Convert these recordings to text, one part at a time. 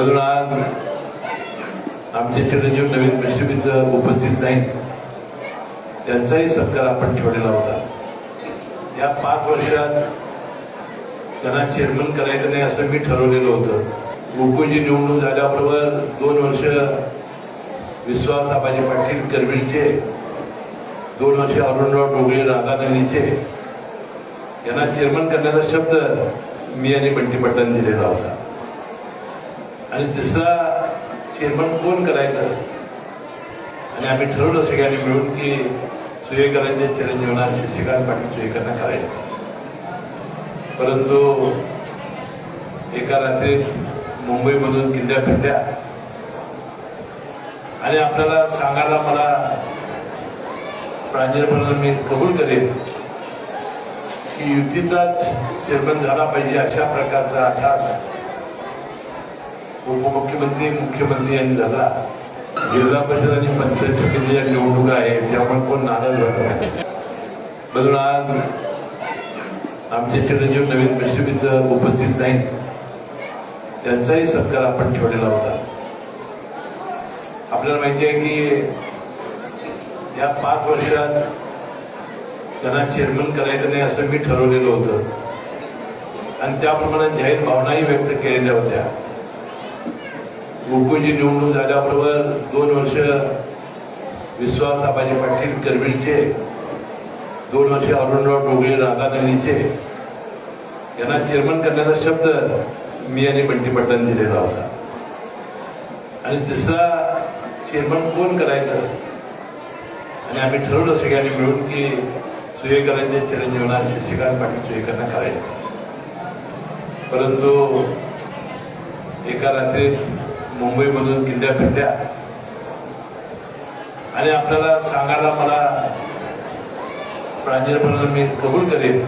म्हणून आज आमचे चिरंजीव नवीन मिश्रमित उपस्थित नाहीत. त्यांचाही सत्कार आपण ठेवलेला होता. या पाच वर्षात त्यांना चेअरमन करायचं नाही असं मी ठरवलेलं होतं. गोकुळची निवडणूक झाल्याबरोबर दोन वर्ष विश्वास आबाजी पाटील करवीरचे दोन वर्ष अरुणराव डोगळे राधानगरीचे. यांना चेअरमन करण्याचा शब्द मी आणि बंटी पट्टाने दिलेला होता. आणि तिसरा चेअरमन कोण करायचं? आणि आम्ही ठरवलं सगळ्यांनी मिळून की सुयेकरांच्या चिरंजीवना शशिकांत पाटील सुयेकरांना करायचं. परंतु एका रात्रीत मुंबईमधून किल्ल्या फिरल्या. आणि आपल्याला सांगायला मला प्रांजळपणे मी कबूल करेन की युतीचाच चेअरमन झाला पाहिजे अशा प्रकारचा अभ्यास उपमुख्यमंत्री मुख्यमंत्री यांनी झाला. जिल्हा परिषद आणि पंचायत समितीच्या निवडणुका आहेत त्यामुळे कोण नाराज झालं नाही. म्हणून आज आमचे चिरंजीव नवीन मिश्रमित उपस्थित नाहीत. त्यांचाही सत्कार आपण ठेवलेला होता. आपल्याला माहिती आहे की या पाच वर्षात त्यांना चेअरमन करायचं नाही असं मी ठरवलेलं होतं. आणि त्याप्रमाणे जाहीर भावनाही व्यक्त केलेल्या होत्या. गोकुळची निवडणूक झाल्याबरोबर दोन वर्ष विश्वास आबाजी पाटील करवीरचे दोन वर्ष अरुणराव डोगळे राधानगरीचे यांना चेअरमन करण्याचा शब्द मी आणि बंटी पट्टाने दिलेला होता. आणि तिसरा चेअरमन कोण करायचं? आणि आम्ही ठरवलं सगळ्यांनी मिळून की सुयेकरांच्या चिरंजीवना शशिकांत पाटील सुयेकरांना करायचं. परंतु एका रात्रीत मुंबईमधून किल्ल्या फिरल्या आणि आपल्याला सांगायला मला प्रांजळपणे मी कबूल करेन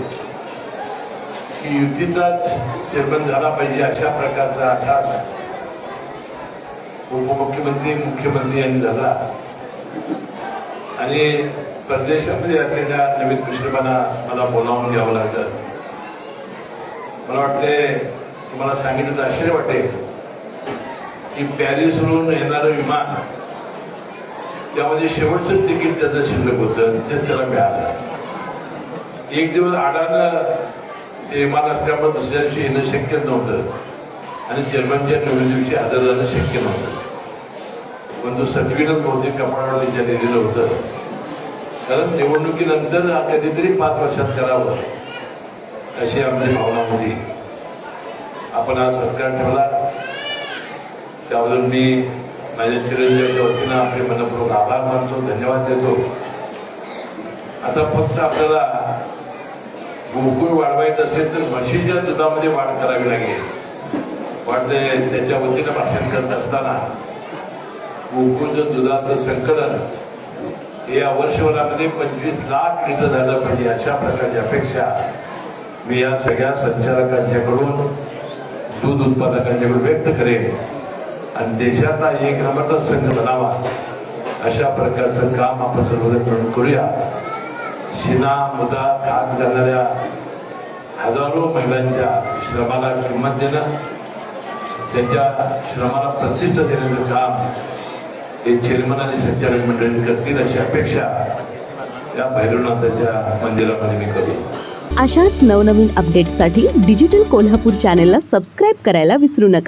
की युतीचाच चेअरमन झाला पाहिजे अशा प्रकारचा आठास उपमुख्यमंत्री मुख्यमंत्री यांनी झाला. आणि परदेशामध्ये असलेल्या नवीन मिश्रमांना मला बोलावून घ्यावं लागलं. मला वाटते तुम्हाला सांगितलं तर आश्चर्य वाटेल. की पॅरिसवरून येणारं विमान त्यामध्ये शेवटचं तिकीट त्याचं शिल्लक होतं तेच त्याला मिळालं. एक दिवस आडानं ते विमान असल्यामुळे दुसऱ्या दिवशी येणं शक्य नव्हतं आणि जर्मनच्या नवीन दिवशी हजर जाणं शक्य नव्हतं. परंतु सटवीनच बहुतेक कपाळावर त्यांच्या लिहिलेलं होतं. कारण निवडणुकीनंतर कधीतरी पाच वर्षात करावं अशी आमची भावना होती. आपण हा सत्कार ठेवला. त्याबद्दल मी माझ्या चिरंजीवाच्या वतीनं आपले मनपूर्वक आभार मानतो धन्यवाद देतो. आता फक्त आपल्याला गोकुळ वाढवायचं असेल तर म्हशीच्या दुधामध्ये वाढ करावी लागेल. वाढते त्याच्या वतीनं भाषण करत असताना गोकुळचं दुधाचं संकलन हे या वर्षभरामध्ये पंचवीस लाख लिटर झालं पाहिजे अशा प्रकारची अपेक्षा मी या सगळ्या संचालकांच्याकडून दूध उत्पादकांच्याकडून व्यक्त करेन. आणि देशाचा एक नंबरचा संघ बनावा अशा प्रकारचं काम आपण सर्वजण मिळून करूया. शिना मुदा काम करणाऱ्या हजारो महिलांच्या श्रमाला किंमत देणं त्याच्या श्रमाला प्रतिष्ठा देण्याचं काम हे चेअरमन आणि संचालक मंडळी करतील अशी अपेक्षा या भैरवनाथाच्या मंदिरामध्ये मी करू. अशाच नवनवीन अपडेट्ससाठी डिजिटल कोल्हापूर चॅनेलला सबस्क्राईब करायला विसरू नका.